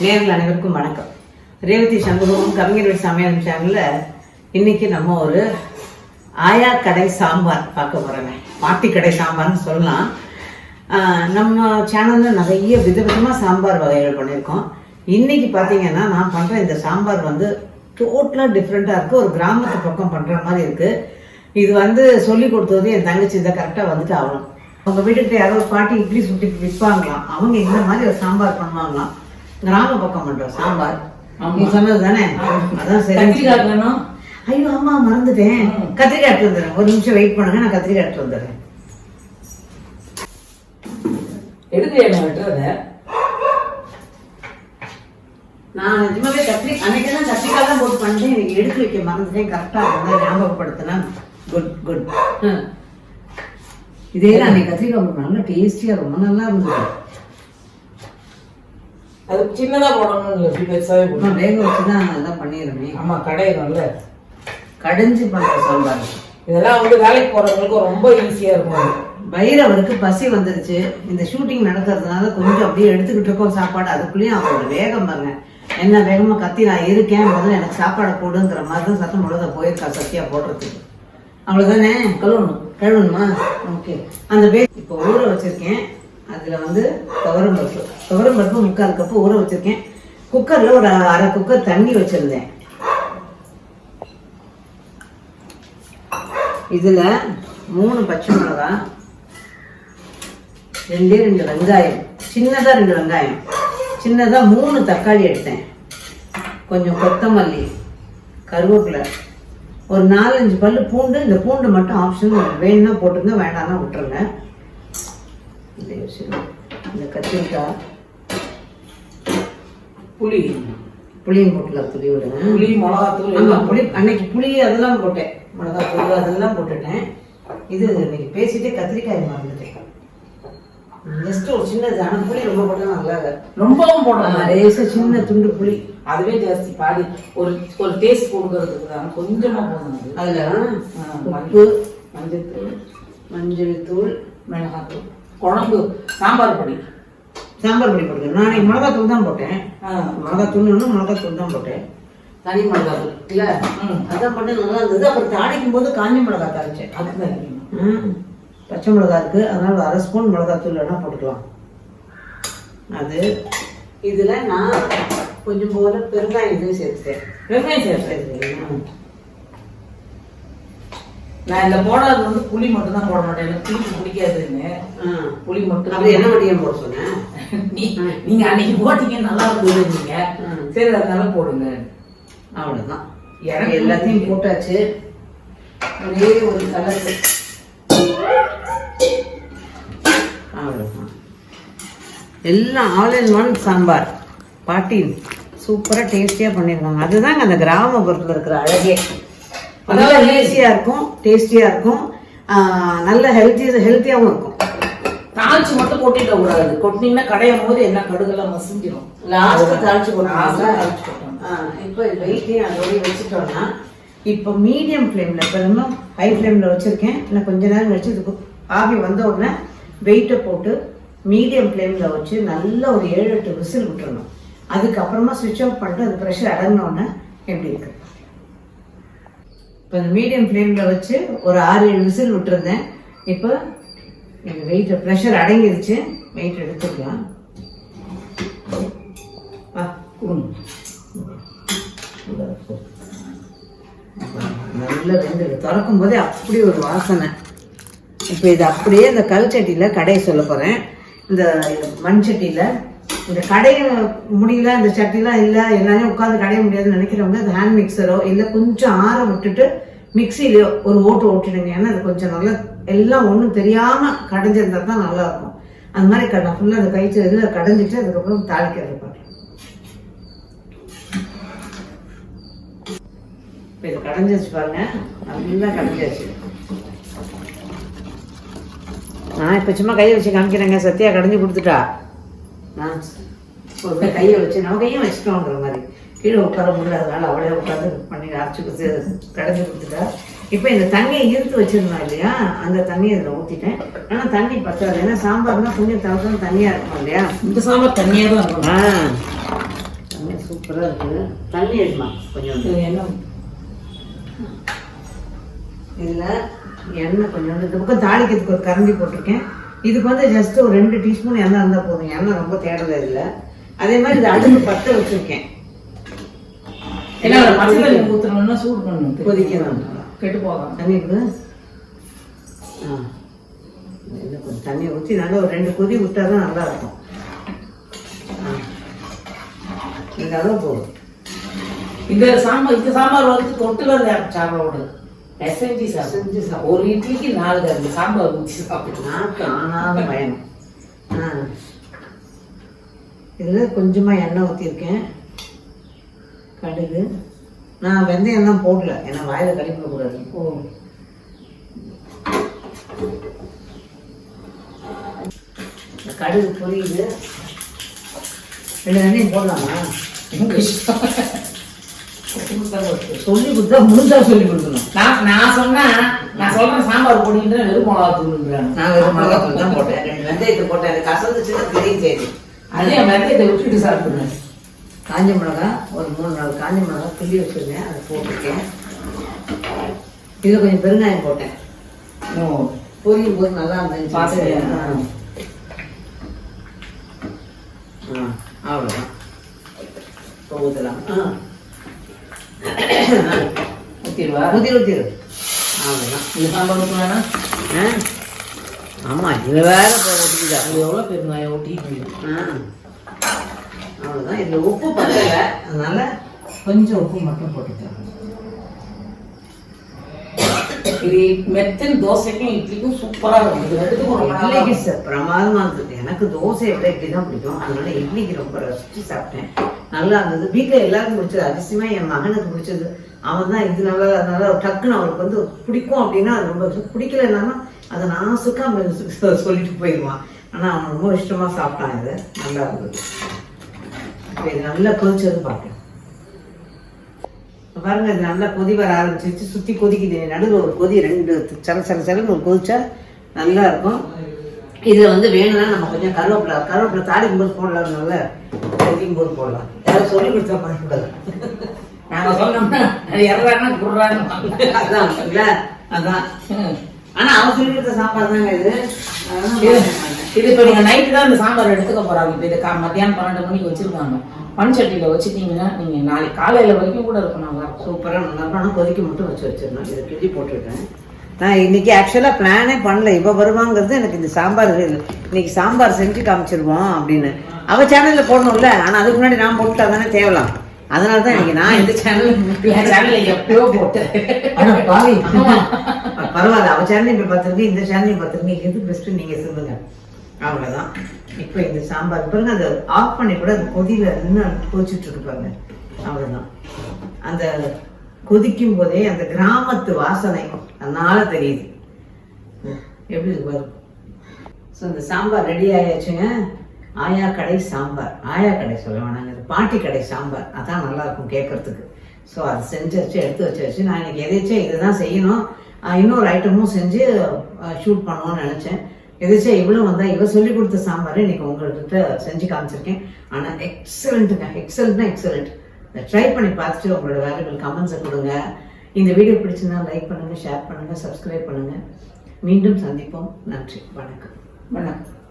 நேரில் அனைவருக்கும் வணக்கம். ரேவதி சண்முகமும் கவிஞர் சமையல் சேனலில் இன்னைக்கு நம்ம ஒரு ஆயா கடை சாம்பார் பார்க்க போறோங்க. பாட்டி கடை சாம்பார்னு சொல்லலாம். நம்ம சேனலில் நிறைய விதவிதமாக சாம்பார் வகைகள் பண்ணியிருக்கோம். இன்னைக்கு பார்த்தீங்கன்னா நான் பண்ணுற இந்த சாம்பார் வந்து டோட்டலாக டிஃப்ரெண்ட்டாக இருக்குது ஒரு கிராமத்து பக்கம் பண்ணுற மாதிரி இருக்குது இது வந்து சொல்லி கொடுத்தது என் தங்கச்சி. இதை கரெக்டாக வந்துட்டு ஆகணும். அவங்க வீட்டுக்கிட்ட யாரோ ஒரு பாட்டி இட்லி சுட்டி விற்பாங்களாம் அவங்க இந்த மாதிரி ஒரு சாம்பார் பண்ணுவாங்களாம். கிராம பக்கம் பண்றோம் சாம்பார். நீ சொன்னது தானே அதான் சரி. ஐயோ ஆமா மறந்துட்டேன். கத்திரிக்காய் எடுத்து வந்துடுறேன். ஒரு நிமிஷம் வெயிட் பண்ணுங்க நான் கத்திரிக்காய் எடுத்து வந்துடுறேன். எதுக்கு என்ன வெட்டுறத? நான் நிஜமாவே கத்திரி அன்னைக்கு தான் கத்திரிக்காய் தான் போட்டு பண்ணிட்டேன் எனக்கு எடுத்து வைக்க மறந்துட்டேன். கரெக்டா இருந்தா ஞாபகப்படுத்தினா குட் குட் இதே தான் அன்னைக்கு கத்திரிக்காய் போட்டு நல்லா டேஸ்டியா ரொம்ப நல்லா இருந்தது. அது சின்னதா போடணும் இல்ல இப்படி அம்மா போடணும். வேக வச்சு தான் நல்லா பண்ணிடுறேன் ஆமா கடையிறோம்ல கடைஞ்சு பண்ற சாம்பார். இதெல்லாம் வந்து வேலைக்கு போறவங்களுக்கு ரொம்ப ஈஸியா இருக்கும். பைரவருக்கு பசி வந்துருச்சு. இந்த ஷூட்டிங் நடக்கிறதுனால கொஞ்சம் அப்படியே எடுத்துக்கிட்டு இருக்கோம் சாப்பாடு. அதுக்குள்ளேயும் அவரோட வேகம் பாருங்க. என்ன வேகமா கத்தி நான் இருக்கேன். முதல்ல எனக்கு சாப்பாடு போடுங்கிற மாதிரி தான் சத்தம் முழுத போயிருக்கா சத்தியா போடுறதுக்கு. அவ்வளவுதானே? கழுவணும். கழுவணுமா? ஓகே. அந்த பே இப்போ ஊற வச்சிருக்கேன். அதுல வந்து துவரம் பருப்பு. துவரம் பருப்பு முக்கால் கப்பு ஊற வச்சிருக்கேன். குக்கர்ல ஒரு அரை குக்கர் தண்ணி வச்சிருந்தேன். இதுல மூணு பச்சை மிளகாய் ரெண்டே ரெண்டு வெங்காயம் சின்னதா ரெண்டு வெங்காயம் சின்னதா மூணு தக்காளி எடுத்தேன். கொஞ்சம் கொத்தமல்லி கருவேப்பிலை ஒரு நாலஞ்சு பல்லு பூண்டு. இந்த பூண்டு மட்டும் ஆப்ஷன் வேணும்னா போட்டுங்க வேண்டாம்னா விட்டுருங்க. இதை. இந்த கத்திரிக்காய் புளி. புளியும் போட்டுல துளி விடுங்க புளி மிளகாத்தூள் ஆமா எல்லாம். புளி அன்னைக்கு புளி அதெல்லாம் போட்டேன். மிளகா புளி அதெல்லாம் போட்டுட்டேன். இது இன்னைக்கு பேசிட்டே கத்திரிக்காய் மறந்துட்டேன். ஜஸ்ட் ஒரு சின்னது ஆனா புளி ரொம்ப போட்டா நல்லா இல்ல. ரொம்பவும் போடணும் லேசா சின்ன துண்டு புளி. அதுவே ஜாஸ்தி. பாதி ஒரு ஒரு டேஸ்ட் கொடுக்கறதுக்கு தான். கொஞ்சமா போடணும் அது. அதுல உப்பு மஞ்சள் தூள். மஞ்சள் தூள் மிளகாத்தூள். குழம்பு சாம்பார் பொடி. சாம்பார் பொடி போட்டுக்கணும். நான் இன்னைக்கு மிளகா தூள் தான் போட்டேன். மிளகா தூள் மிளகா தூள் தான் போட்டேன். தனி மிளகா தூள் இல்ல. அதான் போட்டு நல்லா இருந்தது. அப்புறம் தாளிக்கும் போது காஞ்ச மிளகா தாளிச்சேன். அதுதான். பச்சை மிளகா இருக்கு. அதனால அரை ஸ்பூன் மிளகாத்தூள் வேணா போட்டுக்கலாம். அது. இதுல நான் கொஞ்சம் போல பெருங்காயம் இது சேர்த்துட்டேன். சேர்த்தேன் சரிங்களா? நான் இதுல போடாதது வந்து புளி மட்டும் தான் போட மாட்டேன். எனக்கு புளிப்பு பிடிக்காதுன்னு. புளி மட்டும் அப்படி என்ன வடியம் போட சொன்னேன் நீ- நீங்க அன்னைக்கு போட்டீங்க நல்லா ம். சரி அதனால போடுங்க. அவ்வளவுதான். எனக்கு எல்லாத்தையும் போட்டாச்சு. ஒரே ஒரு கலர் அவ்வளவுதான். எல்லாம் ஆல் இன் ஒன் சாம்பார். பாட்டி சூப்பரா டேஸ்டியா பண்ணிருக்காங்க அதுதாங்க அந்த கிராமப்புறத்துல இருக்கிற அழகே. நல்லா அதாவது- ஈஸியா இருக்கும் டேஸ்டியா இருக்கும். நல்ல ஹெல்த்தி ஹெல்த்தியாவும் இருக்கும். தாளிச்சு மட்டும் கொட்டிட கூடாது. கொட்டினீங்கன்னா கடையும் போது என்ன கடுகெல்லாம் மசிஞ்சிடும் லாஸ்ட் தாளிச்சு போட்டோம். இப்போ வெயிட்டையும் அதோடய வச்சுட்டோம்னா இப்போ மீடியம் ஃப்ளேமில் இப்போ இன்னும் ஹை ஃப்ளேமில் வச்சுருக்கேன். இன்னும் கொஞ்ச நேரம் கழிச்சு இதுக்கு ஆவி வந்த உடனே வெயிட்டை போட்டு மீடியம் ஃப்ளேமில் வச்சு நல்ல ஒரு ஏழு எட்டு விசில் விட்டுறணும். அதுக்கப்புறமா சுவிட்ச் ஆஃப் பண்ணிட்டு அது ப்ரெஷர் அடங்கினோடனே எப்படி இருக்கு? இப்போ இந்த மீடியம் ஃப்ளேமில் வச்சு ஒரு ஆறு ஏழு விசில் விட்டுருந்தேன். இப்போ எனக்கு வெயிட் ப்ரெஷர் அடங்கிருச்சு. வெயிட் எடுத்துக்கலாம். ஆ கொடுங்க. நல்ல வெந்து திறக்கும் போதே அப்படி ஒரு வாசனை. இப்போ இது அப்படியே இந்த கல் சட்டியில் கடையை சொல்ல போகிறேன் இந்த மண் சட்டியில் இந்த கடைய முடியல இந்த சட்டிலாம் இல்லை எல்லாமே உட்காந்து கடைய முடியாதுன்னு நினைக்கிறவங்க இந்த ஹேண்ட் மிக்சரோ இல்லை கொஞ்சம் ஆற விட்டுட்டு மிக்சிலையோ ஒரு ஓட்டு ஓட்டிடுங்க. ஏன்னா அது கொஞ்சம் நல்லா எல்லாம் ஒன்றும் தெரியாமல் கடைஞ்சிருந்தா தான் நல்லா இருக்கும் அந்த மாதிரி கடை ஃபுல்லாக அந்த கழிச்சு இதில் கடைஞ்சிட்டு அதுக்கப்புறம் தாளிக்கிறது பாருங்க. இப்போ இது கடைஞ்சிச்சு பாருங்க. நல்லா கடைஞ்சாச்சு நான் இப்போ சும்மா கையை வச்சு காமிக்கிறேங்க. சத்யா கடைஞ்சி கொடுத்துட்டா. நான் ஒரு கையை வச்சு நம்ம கையும் வச்சுட்டோங்கிற மாதிரி. கீழே உட்கார முடியாதனால அவளே உட்காந்து பண்ணி அரைச்சி கொடுத்து கடைஞ்சி கொடுத்துட்டா. இப்போ இந்த தண்ணியை இழுத்து வச்சிருந்தோம் இல்லையா? அந்த தண்ணியை இதில் ஊற்றிட்டேன் ஆனால் தண்ணி பத்தாது. ஏன்னா சாம்பார்னா கொஞ்சம் தவிர தண்ணியாக இருக்கும் இல்லையா? இந்த சாம்பார் தண்ணியா தான் இருக்கும். ஆ. சூப்பராக இருக்குது தண்ணி எடுமா? கொஞ்சம். என்ன? இதில் எண்ணெய் கொஞ்சோண்டு இந்த பக்கம் தாளிக்கிறதுக்கு ஒரு கரண்டி போட்டிருக்கேன். இதுக்கு வந்து ஜஸ்ட் ஒரு ரெண்டு டீஸ்பூன் எண்ணெய் இருந்தால் போதும். எண்ணெய் ரொம்ப தேடலை இதில் அதே மாதிரி இது அடுப்பு பற்ற வச்சுருக்கேன். என்ன தண்ணி ஊற்றணும்னா சூடு பண்ணணும். கொதிக்கணும். கெட்டு போகாம. தண்ணி ஆ. கொஞ்சம் தண்ணியை ஊற்றி நல்லா ஒரு ரெண்டு கொதி விட்டா தான் நல்லா இருக்கும் ஆ. இந்த அளவு போதும். இந்த சாம்பார் இந்த சாம்பார் வந்து தொட்டுல சாப்பாடு எஸ்என்ஜி சாப்பிட்டு செஞ்சு சாப்பிடு. ஒரு இட்லிக்கு நாலு கரண்டி சாம்பார் ஊற்றி சாப்பிட்டு நாக்கு ஆனாத பயணம் ஆ. இதில் கொஞ்சமாக எண்ணெய் ஊற்றிருக்கேன் கடுகு. நான் வெந்தயம் தான் போடல. ஏன்னா வாயில் கழிப்பிடக்கூடாது ஓ. கடுகு பொரியுது. ரெண்டு வெந்தயம் போடலாமா. சொல்லி கொடுத்தா முழுசா சொல்லி கொடுக்கணும். நான் நான் சொன்னா நான் சொல்றேன் சாம்பார் பொடின்ற வெறும் மிளகா தூள்ன்றாங்க நான் வெறும் மிளகாத்தூள் தான் போட்டேன். ரெண்டு வெந்தயத்தை போட்டேன். அது கசந்துச்சுன்னா தெரியும் சரி அதே வெந்தயத்தை விட்டுட்டு சாப்பிடுங்க காஞ்ச மிளகா ஒரு மூணு நாலு காஞ்ச மிளகா கிள்ளி வச்சிருக்கேன் அதை போட்டிருக்கேன். இதில் கொஞ்சம் பெருங்காயம் போட்டேன். ஓ பொரியும் போது நல்லா வாசனையா? ஆ. அவ்வளோதான் ஊற்றலாம் ஆ. ஊத்திடுவா ஊற்றி ஊற்றிடு அவ்வளோதான் இது சாம்பார் ஊற்றுனா ஆ? ஆமாம் இதில் வேற போட்டுக்கிட்டா அது எவ்வளோ பெருங்காயம் ஊட்டி ஆ. அவ்வளோதான் இதில் உப்பு பத்தல. அதனால கொஞ்சம் உப்பு மட்டும் போட்டுக்கலாம் இது மெத்தன் தோசைக்கும் இட்லிக்கும் சூப்பரா இருக்கும். இட்லிக்கு இருக்கும். ச- பிரமாதமா இருந்தது எனக்கு தோசையை விட இட்லி தான் பிடிக்கும். அதனால இட்லிக்கு ரொம்ப ரசிச்சு சாப்பிட்டேன். நல்லா இருந்தது. வீட்டில் எல்லாருக்கும் பிடிச்சது. அதிசயமா என் மகனுக்கு பிடிச்சது. அவன் தான் இது நல்லா அதனால டக்குன்னு அவனுக்கு வந்து பிடிக்கும் அப்படின்னா அது ரொம்ப பிடிக்கலன்னா அதை நான் சுக்காம சொல்லிட்டு போயிடுவான். ஆனா அவன் ரொம்ப இஷ்டமா சாப்பிட்டான் இதை. நல்லா இருந்தது. இது நல்லா கொதிச்சது பார்க்கலாம் பாருங்க இது நல்லா கொதி வர ஆரம்பிச்சிருச்சு. சுத்தி கொதிக்குது. நடுவில் ஒரு கொதி ரெண்டு சர சர சரன்னு ஒரு கொதிச்சா நல்லா இருக்கும். இதில் வந்து வேணும்னா நம்ம கொஞ்சம் கருவேப்பிலை கருவேப்பிலை தாளிக்கும் போது போடலாம் கொதிக்கும் போது போடலாம். யாரும் சொல்லி கொடுத்தா பண்ணக்கூடாது நாங்க சொன்னோம்னா அதான் அதான். ஆனா அவன் சொல்லி கொடுத்த சாப்பாடு தாங்க இது. இது இப்போ நீங்க நைட்டு தான் இந்த சாம்பார் எடுத்துக்க போறாங்க. இப்போ இது மத்தியானம் பன்னெண்டு மணிக்கு வச்சிருக்காங்க. மண் சட்டியில வச்சுட்டீங்கன்னா நீங்க நாளைக்கு காலையில வரைக்கும் கூட இருக்கும் நல்லா இருக்கும். சூப்பரா நல்லா கொதிக்க மட்டும் வச்சு வச்சிருந்தேன் இதை கிண்டி போட்டுருக்கேன். நான் இன்னைக்கு ஆக்சுவலாக பிளானே பண்ணல. இவ வருவாங்கிறது எனக்கு இந்த சாம்பார் இன்னைக்கு சாம்பார் செஞ்சு காமிச்சிருவோம் அப்படின்னு. அவ சேனல்ல போடணும்ல. ஆனா அதுக்கு முன்னாடி நான் போட்டுட்டா தானே தேவலாம். அதனால தான் இன்னைக்கு நான் இந்த சேனல் சேனல்ல எப்பயோ போட்டு ஆனா பாவி. பரவாயில்ல. அவ சேனலையும் போய் பார்த்துருக்கு இந்த சேனலையும் பார்த்துருக்கு எது பெஸ்ட் நீங்க சொல்லுங்க. அவ்வளவுதான். இப்போ இந்த சாம்பார் பாருங்க அதை ஆஃப் பண்ணி கூட அது கொதியில இன்னும் கொதிச்சுட்டு இருக்கு பாருங்க. அவ்வளவுதான். அந்த கொதிக்கும் போதே அந்த கிராமத்து வாசனை. அதனால தெரியுது. எப்படி வரும் ஸோ இந்த சாம்பார் ரெடி ஆயாச்சுங்க. ஆயா கடை சாம்பார். ஆயா கடை சொல்ல வேணாங்க. இது பாட்டி கடை சாம்பார். அதான் நல்லா இருக்கும் கேட்கறதுக்கு. ஸோ அதை செஞ்சு வச்சு எடுத்து வச்சாச்சு. நான் இன்னைக்கு எதாச்சும் இதுதான் செய்யணும். இன்னொரு ஐட்டமும் செஞ்சு ஷூட் பண்ணுவோம்னு நினச்சேன். எதாச்சும் இவ்வளோ வந்தால் இவ சொல்லி கொடுத்த சாம்பார் இன்னைக்கு உங்கள்கிட்ட செஞ்சு காமிச்சிருக்கேன். ஆனால் எக்ஸலண்ட்டுங்க எக்ஸலண்ட்னா எக்ஸலண்ட் ட்ரை பண்ணி பார்த்துட்டு உங்களோட வேல்யூபிள் கமெண்ட்ஸை கொடுங்க. இந்த வீடியோ பிடிச்சிருந்தா லைக் பண்ணுங்கள் ஷேர் பண்ணுங்கள் சப்ஸ்கிரைப் பண்ணுங்கள் மீண்டும் சந்திப்போம். நன்றி. வணக்கம். வணக்கம்.